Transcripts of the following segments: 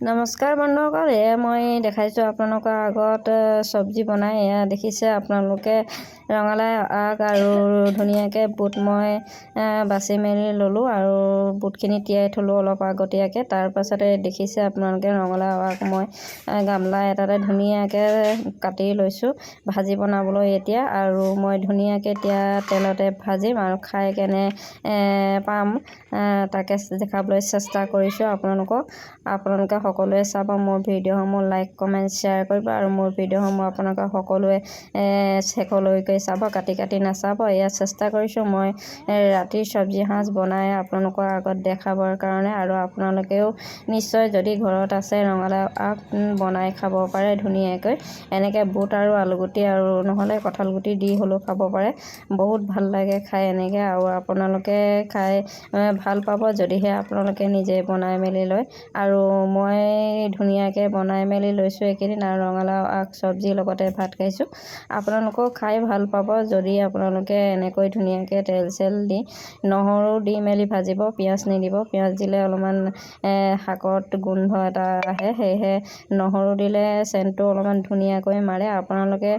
নমস্কাৰ বন্ধুসকল এয়া মই দেখাইছোঁ আপোনালোকৰ আগত চব্জি বনাই এয়া দেখিছে আপোনালোকে ৰঙালাও আগ আৰু ধুনীয়াকৈ বুট মই বাছি মেলি ল'লোঁ আৰু বুটখিনি তিয়াই থ'লোঁ অলপ আগতীয়াকৈ। তাৰপাছতে দেখিছে আপোনালোকে ৰঙালাও আগ মই গামলা এটাতে ধুনীয়াকৈ কাটি লৈছোঁ ভাজি বনাবলৈ এতিয়া আৰু মই ধুনীয়াকৈ এতিয়া তেলতে ভাজিম আৰু খাই কেনে পাম। তাকে দেখাবলৈ চেষ্টা কৰিছোঁ আপোনালোকক। আপোনালোকে সকলোৱে চাব মোৰ ভিডিঅ'সমূহ লাইক কমেণ্ট শ্বেয়াৰ কৰিব আৰু মোৰ ভিডিঅ'সমূহ আপোনালোকে সকলোৱে শেষলৈকে চাব কাটি কাটি নাচাব। এয়া চেষ্টা কৰিছোঁ। মই ৰাতিৰ চব্জি সাঁজ বনাই আপোনালোকৰ আগত দেখাবৰ কাৰণে আৰু আপোনালোকেও নিশ্চয় যদি ঘৰত আছে ৰঙালাও আগ বনাই খাব পাৰে ধুনীয়াকৈ। এনেকৈ বুট আৰু আলুগুটি আৰু নহ'লে কঁঠালগুটি দি হ'লেও খাব পাৰে। বহুত ভাল লাগে খাই এনেকৈ আৰু আপোনালোকে খাই ভাল পাব যদিহে আপোনালোকে নিজে বনাই মেলি লয়। আৰু মই ধুনীয়াকৈ বনাই মেলি লৈছোঁ এইকেইদিন আৰু ৰঙালাও আগ চব্জিৰ লগতে ভাত খাইছোঁ। আপোনালোকেও খাই ভাল পাব যদি আপোনালোকে এনেকৈ ধুনীয়াকৈ তেল চেল দি নহৰু দি মেলি ভাজিব পিঁয়াজ নিদিব পিঁয়াজ দিলে অলপমান শাকত গোন্ধ এটা আহে সেয়েহে নহৰু দিলে চেণ্টটো অলপমান ধুনীয়াকৈ মাৰে। আপোনালোকে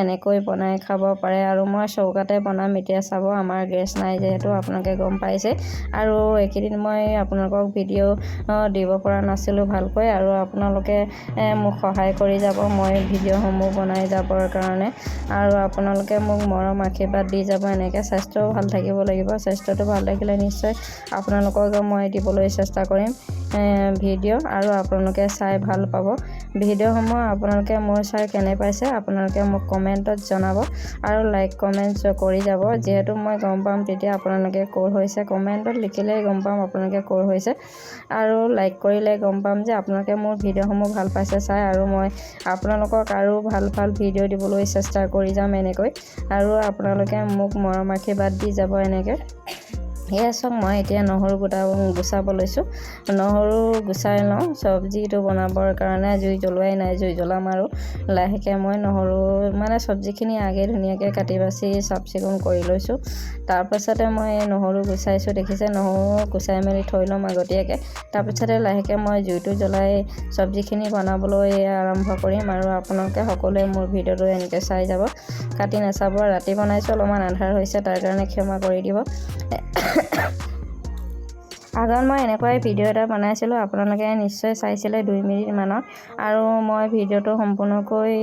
এনেকৈ বনাই খাব পাৰে আৰু মই চৌকাতে বনাম এতিয়া চাব আমাৰ গেছ নাই যিহেতু আপোনালোকে গম পাইছে। আৰু এইকেইদিন মই আপোনালোকক ভিডিঅ' দিব পৰা নাছিলোঁ ভালকৈ আৰু আপোনালোকে মোক সহায় কৰি যাব মই ভিডিঅ'সমূহ বনাই যাবৰ কাৰণে। আৰু আপোনালোকে মোক মৰম, আশীৰ্বাদ দি যাব। এনেকৈ স্বাস্থ্যও ভালো থাকিব লাগিব। স্বাস্থ্যটো ভালো থাকিলে নিশ্চয় আপোনালোকক মই দিবলৈ চেষ্টা কৰিম। ভিডিঅ' আৰু আপোনালোকে চাই ভাল পাব। ভিডিঅ'সমূহ আপোনালোকে মোৰ চাই কেনে পাইছে আপোনালোকে মোক কমেণ্টত জনাব আৰু লাইক কমেণ্ট কৰি যাব। যিহেতু মই গম পাম তেতিয়া আপোনালোকে ক'ৰ হৈছে। কমেণ্টত লিখিলেই গম পাম আপোনালোকে ক'ৰ হৈছে। আৰু লাইক কৰিলে গম পাম যে আপোনালোকে মোৰ ভিডিঅ'সমূহ ভাল পাইছে চাই আৰু মই আপোনালোকক আৰু ভাল ভাল ভিডিঅ' দিবলৈ চেষ্টা কৰি যাম এনেকৈ। আৰু আপোনালোকে মোক মৰম আশীৰ্বাদ দি যাব এনেকৈ। সেয়া চাওক মই এতিয়া নহৰু গোটা গুচাব লৈছোঁ। নহৰু গুচাই লওঁ চব্জিটো বনাবৰ কাৰণে জুই জ্বলোৱাই নাই জুই জ্বলাম আৰু লাহেকৈ মই নহৰু মানে চব্জিখিনি আগে ধুনীয়াকৈ কাটি বাচি চাফ চিকুণ কৰি লৈছোঁ। তাৰপাছতে মই নহৰু গুচাইছোঁ দেখিছে? নহৰু গুচাই মেলি থৈ ল'ম আগতীয়াকৈ। তাৰপিছতে লাহেকৈ মই জুইটো জ্বলাই চব্জিখিনি বনাবলৈ আৰম্ভ কৰিম আৰু আপোনালোকে সকলোৱে মোৰ ভিডিঅ'টো এনেকৈ চাই যাব। কাটি নাচাব ৰাতি বনাইছোঁ অলপমান আন্ধাৰ হৈছে তাৰ কাৰণে ক্ষমা কৰি দিব। আগত মই এনেকুৱাই ভিডিঅ' এটা বনাইছিলোঁ আপোনালোকে নিশ্চয় চাইছিলে দুই মিনিটমানৰ আৰু মই ভিডিঅ'টো সম্পূৰ্ণকৈ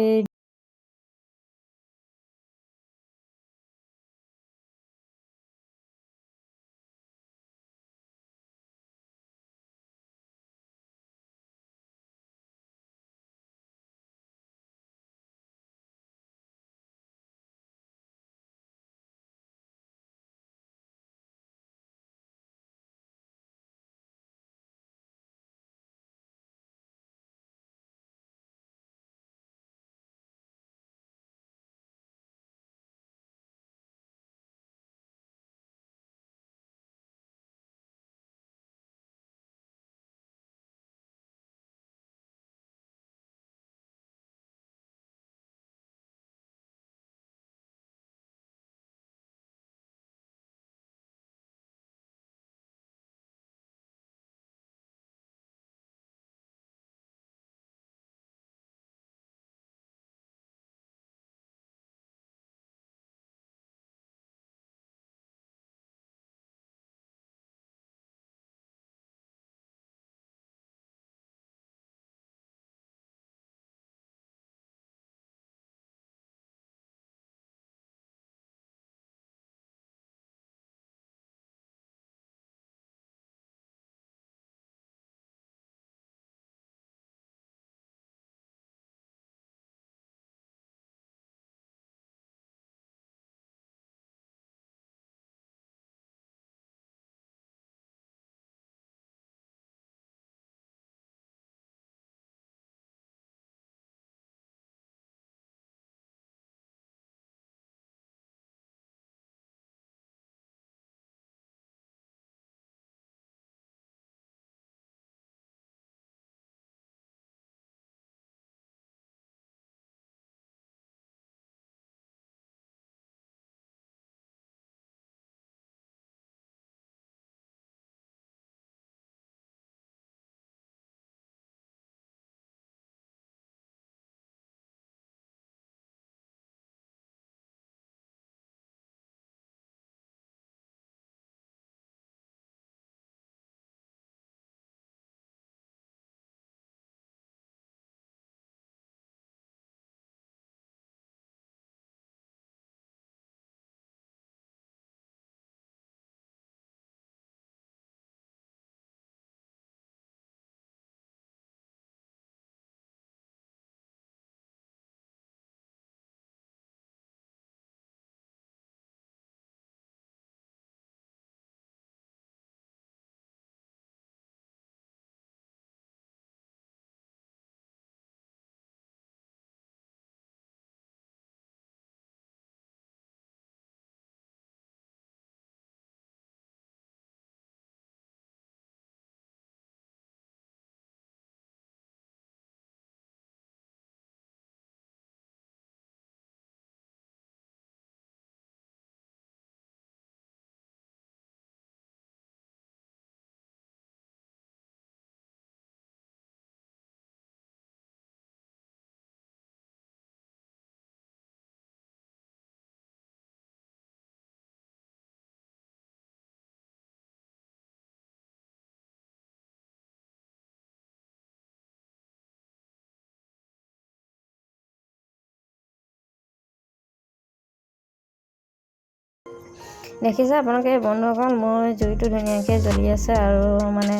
দেখিছে আপোনালোকে বন্ধুসকল মোৰ জুইটো ধুনীয়াকৈ জ্বলি আছে আৰু মানে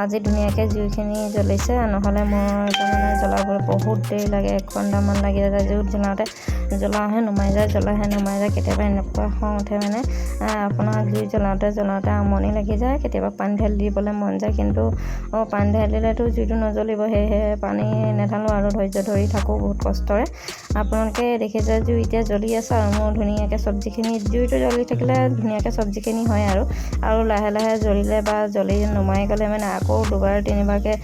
আজি ধুনীয়াকৈ জুইখিনি জ্বলিছে, নহ'লে মই তাৰমানে জ্বলাবলৈ বহুত দেৰি লাগে এক ঘণ্টামান লাগি যায় জুইত জ্বলাওঁতে। জ্বলাওঁহে নুমাই যায় জ্বলাহে নুমাই যায়, কেতিয়াবা এনেকুৱা খং উঠে মানে আপোনাৰ জুই জ্বলাওঁতে জ্বলাওঁতে আমনি লাগি যায়, কেতিয়াবা পানী ঢালি দিবলৈ মন যায়, কিন্তু পানী ঢালি দিলেতো জুইটো নজ্বলিব, সেয়েহে পানী নেঢালোঁ আৰু ধৈৰ্য ধৰি থাকোঁ বহুত কষ্টৰে। আপোনালোকে দেখিছে জুই এতিয়া জ্বলি আছে আৰু মোৰ ধুনীয়াকৈ চব্জিখিনি, জুইটো জ্বলি থাকিলে ধুনীয়াকৈ চব্জিখিনি হয় আৰু আৰু লাহে লাহে জ্বলিলে বা জ্বলি নুমাই গ'লে মানে আকৌ দুবাৰ তিনিবাৰকৈ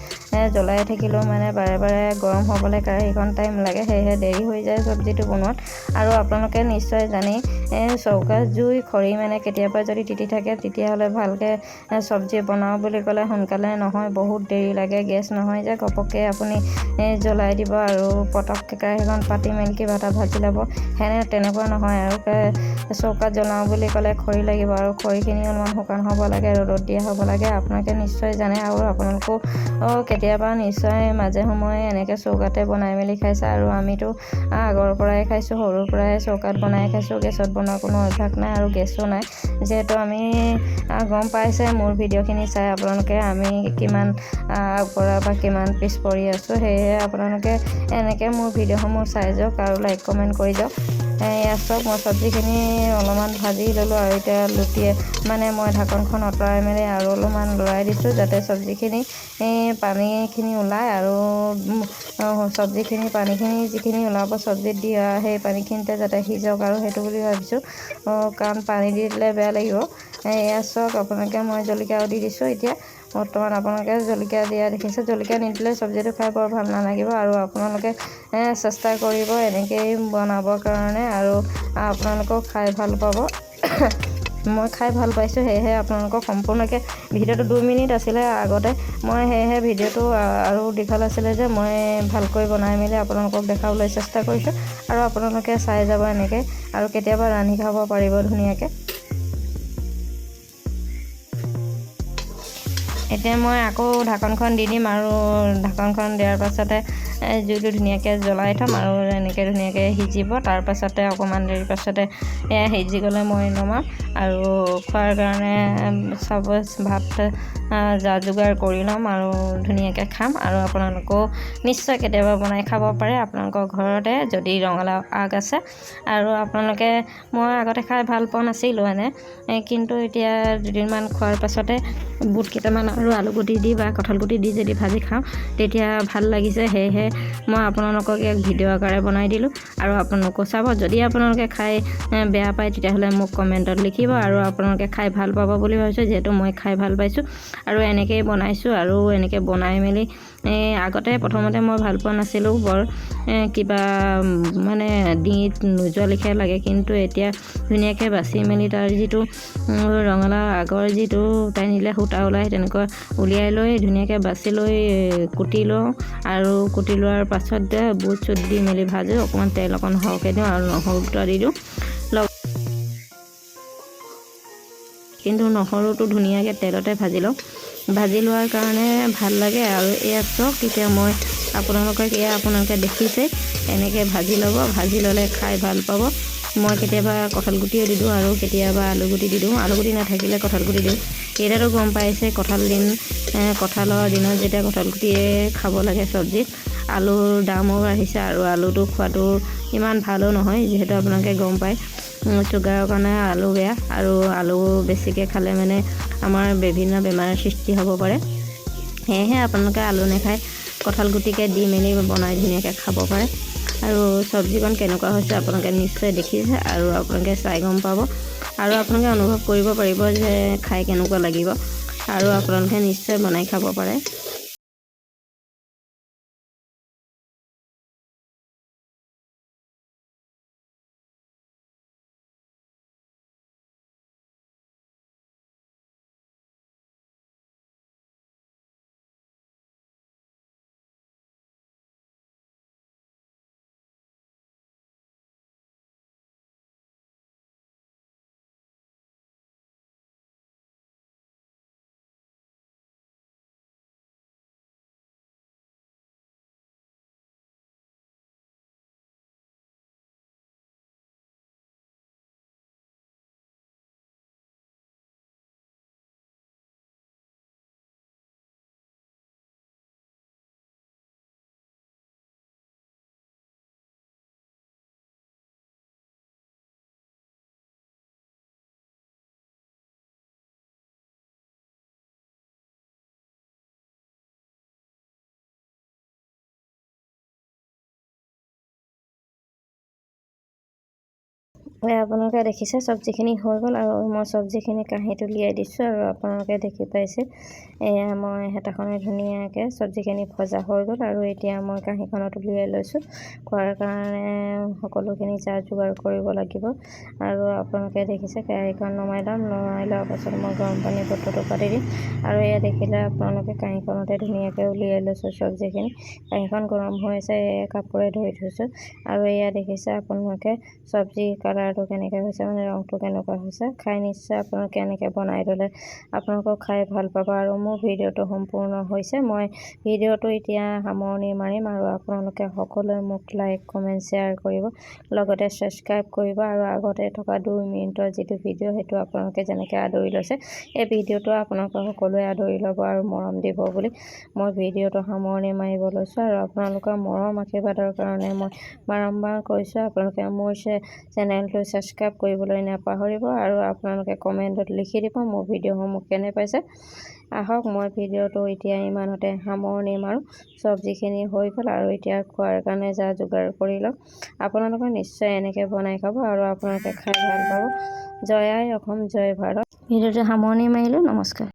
জ্বলাই থাকিলেও মানে বাৰে বাৰে গৰম হ'বলৈ কেৰাহীখন টাইম লাগে, সেয়েহে দেৰি হৈ যায় চব্জিটো বনোৱাত। আৰু আপোনালোকে নিশ্চয় জানি চৌকা জুই খৰি মানে কেতিয়াবা যদি তিতি থাকে, তেতিয়াহ'লে ভালকৈ চব্জি বনাওঁ বুলি ক'লে সোনকালে নহয়, বহুত দেৰি লাগে, গেছ নহয় যে, ঘপককৈ আপুনি জ্বলাই দিব আৰু পটককৈ কেৰাহীখন পাতি মেলি কিবা এটা ভাজি ল'ব। সেনে তেনেকুৱা নহয় আৰু চৌকাত জ্বলাওঁ বুলি ক'লে খৰি লাগিব আৰু খৰিখিনি অলপমান শুকান হ'ব লাগে, ৰ'দত দিয়া হ'ব লাগে। আপোনালোকে নিশ্চয় জানে আৰু আপোনালোকেও কেতিয়াবা নিশ্চয় মাজে সময়ে এনেকৈ চৌকাতে বনাই মেলি খাইছে আৰু আমিতো আগৰ পৰাই খাইছোঁ সৰুৰ পৰাই চৌকাত বনাই খাইছোঁ গেছত বনোৱা কোনো অভ্যাস নাই আৰু গেছো নাই। যিহেতু আমি গম পাইছে মোৰ ভিডিঅ'খিনি চাই আপোনালোকে আমি কিমান আগবঢ়া বা কিমান পিছ পৰি আছোঁ সেয়েহে আপোনালোকে এনেকৈ মোৰ ভিডিঅ'সমূহ চাই যাওক আৰু লাইক কমেণ্ট কৰি যাওক। এয়া চাওক মই চব্জিখিনি অলপমান ভাজি ল'লোঁ আৰু এতিয়া লুটিয়ে মানে মই ঢাকনখন আঁতৰাই মেলি আৰু অলপমান লৰাই দিছোঁ যাতে চব্জিখিনি পানীখিনি ওলায় আৰু চব্জিখিনি পানীখিনি যিখিনি ওলাব চব্জিত দিয়া সেই পানীখিনিতে যাতে সিজক আৰু সেইটো বুলি ভাবিছোঁ। কাৰণ পানী দি দিলে বেয়া লাগিব। এয়া চাওক আপোনালোকে মই জলকীয়াও দি দিছোঁ এতিয়া। বৰ্তমান আপোনালোকে জলকীয়া দিয়া দেখিছে জলকীয়া নিদিলে চব্জিটো খাই বৰ ভাল নালাগিব আৰু আপোনালোকে চেষ্টা কৰিব এনেকৈয়ে বনাবৰ কাৰণে আৰু আপোনালোকেও খাই ভাল পাব। মই খাই ভাল পাইছোঁ সেয়েহে আপোনালোকক সম্পূৰ্ণকৈ ভিডিঅ'টো দুই মিনিট আছিলে আগতে। মই সেয়েহে ভিডিঅ'টো আৰু দীঘল আছিলে যে মই ভালকৈ বনাই মেলি আপোনালোকক দেখাবলৈ চেষ্টা কৰিছোঁ আৰু আপোনালোকে চাই যাব এনেকৈ আৰু কেতিয়াবা ৰান্ধি খাব পাৰিব ধুনীয়াকৈ। এতিয়া মই আকৌ ঢাকনখন দি দিম আৰু ঢাকনখন দিয়াৰ পাছতে জুইটো ধুনীয়াকৈ জ্বলাই থ'ম আৰু এনেকৈ ধুনীয়াকৈ সিজিব তাৰপাছতে অকণমান দেৰি পাছতে সিজি গ'লে মই নমাম আৰু খোৱাৰ কাৰণে চাব ভাত যা যোগাৰ কৰি ল'ম আৰু ধুনীয়াকৈ খাম আৰু আপোনালোকেও নিশ্চয় কেতিয়াবা বনাই খাব পাৰে আপোনালোকৰ ঘৰতে যদি ৰঙালাও আগ আছে। আৰু আপোনালোকে মই আগতে খাই ভাল পোৱা নাছিলোঁ এনে কিন্তু এতিয়া দুদিনমান খোৱাৰ পাছতে বুট কেইটামান আৰু আলুগুটি দি বা কঁঠালগুটি দি যদি ভাজি খাওঁ তেতিয়া ভাল লাগিছে সেয়েহে মই আপোনালোকক এক ভিডিঅ' আকাৰে বনাই দিলোঁ আৰু আপোনালোকেও চাব যদি আপোনালোকে খাই বেয়া পায় তেতিয়াহ'লে মোক কমেণ্টত লিখিব আৰু আপোনালোকে খাই ভাল পাব বুলি ভাবিছোঁ যিহেতু মই খাই ভাল পাইছোঁ আৰু এনেকৈয়ে বনাইছোঁ আৰু এনেকৈ বনাই মেলি আগতে প্ৰথমতে মই ভাল পোৱা নাছিলোঁ বৰ কিবা মানে ডিঙিত নোযোৱা লেখীয়া লাগে কিন্তু এতিয়া ধুনীয়াকৈ বাচি মেলি তাৰ যিটো ৰঙালাও আগৰ যিটো টানিলে সূতা ওলাই তেনেকুৱা উলিয়াই লৈ ধুনীয়াকৈ বাচি লৈ কুটি লওঁ আৰু কুটি লোৱাৰ পাছত বুট চুট দি মেলি ভাজোঁ, অকণমান তেল অকণ সৰহকৈ দিওঁ আৰু নহৰু দুটা দি দিওঁ। কিন্তু নহৰুটো ধুনীয়াকৈ তেলতে ভাজি লওঁ। ভাজি লোৱাৰ কাৰণে ভালো লাগে আৰু এয়া চাওক এতিয়া মই আপোনালোকক এয়া আপোনালোকে দেখিছে, এনেকৈ ভাজি ল'ব, ভাজি ল'লে খাই ভালো পাব। মই কেতিয়াবা কঁঠালগুটিও দি দিওঁ আৰু কেতিয়াবা আলুগুটি দি দিওঁ। আলুগুটি নাথাকিলে কঁঠালগুটি দিওঁ। এতিয়াতো গম পাইছে, কঁঠাল দিন কঁঠালৰ দিনত যেতিয়া কঁঠালগুটিয়ে খাব লাগে চব্জিত আলুৰ দামো বাঢ়িছে আৰু আলুটো খোৱাটো ইমান ভালো নহয় যিহেতু আপোনালোকে গম পায়। চুগাৰৰ কাৰণে আলু বেয়া আৰু আলু বেছিকৈ খালে মানে আমাৰ বিভিন্ন বেমাৰৰ সৃষ্টি হ'ব পাৰে। সেয়েহে আপোনালোকে আলু নাখায় কঁঠাল গুটিকে দি মেলি বনাই ধুনীয়াকৈ খাব পাৰে। আৰু চব্জিকণ কেনেকুৱা হৈছে আপোনালোকে নিশ্চয় দেখিছে আৰু আপোনালোকে চাই গম পাব। আৰু আপোনালোকে অনুভৱ কৰিব পাৰিব যে খাই কেনেকুৱা লাগিব। আৰু আপোনালোকে নিশ্চয় বনাই খাব পাৰে। আপোনালোকে দেখিছে চব্জিখিনি হৈ গ'ল আৰু মই চব্জিখিনি কাঁহীত উলিয়াই দিছোঁ আৰু আপোনালোকে দেখি পাইছে। এয়া মই হেতাখনে ধুনীয়াকৈ চব্জিখিনি ভজা হৈ গ'ল আৰু এতিয়া মই কাঁহীখনত উলিয়াই লৈছোঁ। খোৱাৰ কাৰণে সকলোখিনি যা যোগাৰ কৰিব লাগিব। আৰু আপোনালোকে দেখিছে কেৰাহীখন নমাই ল'ম নমাই লোৱাৰ পাছত মই গৰম পানী বটলটো পাতি দিম। আৰু এয়া দেখিলে আপোনালোকে কাঁহীখনতে ধুনীয়াকৈ উলিয়াই লৈছোঁ চব্জিখিনি। কাঁহীখন গৰম হৈ আছে কাপোৰে ধৰি থৈছোঁ। আৰু এয়া দেখিছে আপোনালোকে চব্জি কালাৰটো কেনেকৈ হৈছে মানে ৰংটো কেনেকুৱা হৈছে, খাই নিশ্চয় আপোনালোকে এনেকৈ বনাই ল'লে আপোনালোকক খাই ভালো পাব আৰু মোৰ ভিডিঅ'টো সম্পূৰ্ণ হৈছে। মই ভিডিঅ'টো এতিয়া সামৰণি মাৰিম আৰু আপোনালোকে সকলোৱে মোক লাইক কমেণ্ট শ্বেয়াৰ কৰিব, লগতে ছাবস্ক্ৰাইব কৰিব আৰু আগতে থকা দুই মিনিটৰ যিটো ভিডিঅ' সেইটো আপোনালোকে যেনেকৈ আদৰি লৈছে, এই ভিডিঅ'টো আপোনালোকে সকলোৱে আদৰি ল'ব আৰু মৰম দিব বুলি মই ভিডিঅ'টো সামৰণি মাৰিব লৈছোঁ আৰু আপোনালোকৰ মৰম আশীৰ্বাদৰ কাৰণে মই বাৰম্বাৰ কৈছোঁ, আপোনালোকে মোৰ চেনেলটো ছাবস্ক্ৰাইব কৰিবলৈ নাপাহৰিব আৰু আপোনালোকে কমেণ্টত লিখি দিব মোৰ ভিডিঅ'সমূহ কেনে পাইছে। আহক মই ভিডিঅ'টো এতিয়া ইমানতে সামৰণি মাৰোঁ। চব্জিখিনি হৈ গ'ল আৰু এতিয়া খোৱাৰ কাৰণে যা যোগাৰ কৰি লওক। আপোনালোকে নিশ্চয় এনেকৈ বনাই খাব আৰু আপোনালোকে খাই ভাল পাব। জয় আই অসম জয় ভাৰত। ভিডিঅ'টো সামৰণি মাৰিলোঁ। নমস্কাৰ।